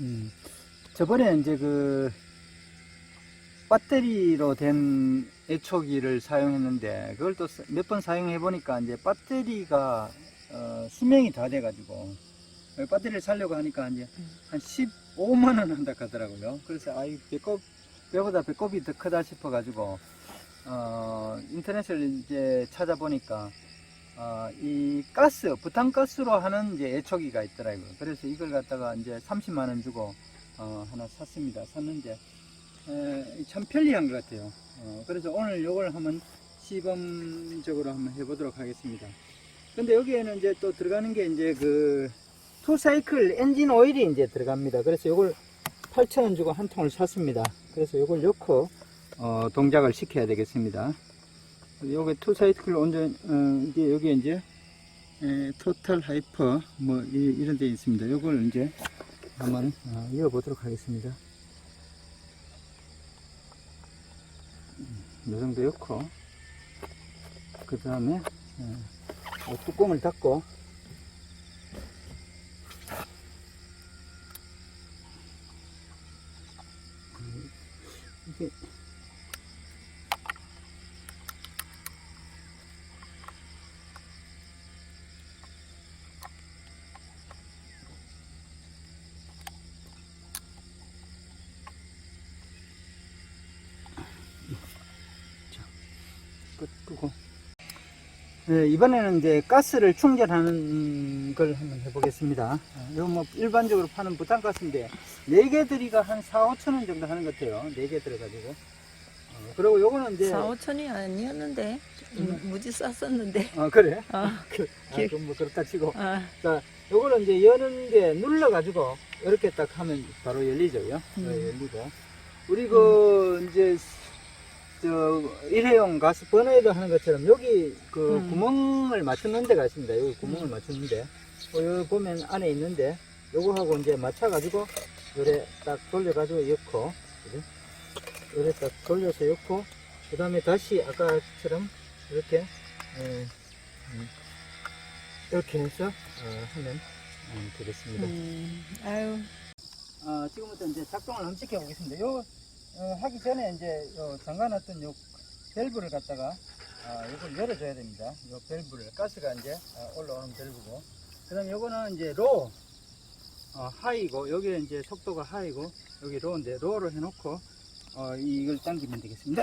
음. 저번에 이제 그 배터리로 된 애초기를 사용했는데 그걸 또 몇 번 사용해 보니까 이제 배터리가 어, 수명이 다 돼가지고 배터리를 살려고 하니까 이제 한 15만 원 한다 하더라고요. 그래서 아이 배꼽 배보다 배꼽이 더 크다 싶어가지고 어, 인터넷을 이제 찾아보니까 어, 이 가스 부탄가스로 하는 이제 애초기가 있더라고요. 그래서 이걸 갖다가 이제 30만 원 주고 어, 하나 샀습니다. 샀는데 에, 참 편리한 것 같아요. 어, 그래서 오늘 이걸 한번 시범적으로 한번 해보도록 하겠습니다. 근데 여기에는 이제 또 들어가는 게 이제 그 투사이클 엔진 오일이 이제 들어갑니다. 그래서 이걸 8,000원 주고 한 통을 샀습니다. 그래서 이걸 넣고 어, 동작을 시켜야 되겠습니다. 요게 투사이클 온전 어, 이제 여기 이제 에, 토탈 하이퍼 뭐 이, 런데 있습니다. 요걸 이제 한번 어, 이어보도록 하겠습니다. 음, 요 정도 넣고 그 다음에 어, 뚜껑을 닫고 음, 이게 네, 이번에는 이제 가스를 충전하는 걸 한번 해보겠습니다. 이거 뭐 일반적으로 파는 부탄가스인데, 4개 들이가 한 4, 5천 원 정도 하는 것 같아요. 4개 들어가지고. 어, 그리고 요거는 이제, 4, 5천이 아니었는데 무- 무지 쌌었는데 어, 그래? 아, 그, 아, 기- 그럼 뭐 그렇다 치고. 아, 자, 요거는 이제 여는데 눌러가지고, 이렇게 딱 하면 바로 열리죠. 요 음. 열리고. 우리 그, 이제, 저, 일회용 가스 버너에도 하는 것처럼 여기 그 음. 구멍을 맞추는 데가 있습니다. 여기 구멍을 맞추는데. 어, 여기 보면 안에 있는데, 요거하고 이제 맞춰가지고, 요래 딱 돌려가지고 넣고, 그죠? 요래 딱 돌려서 넣고, 그 다음에 다시 아까처럼 이렇게, 에, 음, 이렇게 해서, 어, 하면 음, 되겠습니다. 음, 아유, 어, 지금부터 이제 작동을 한번 시켜보겠습니다. 요, 어, 하기 전에 이제 요 잠가놨던 요 밸브를 갖다가, 아, 요걸 열어줘야 됩니다. 요 밸브를, 가스가 이제 어, 올라오는 밸브고. 그 다음에 요거는 이제 로, 어, 하이고, 여기는 이제 속도가 하이고, 여기 로인데, 로로 해놓고, 어, 이걸 당기면 되겠습니다.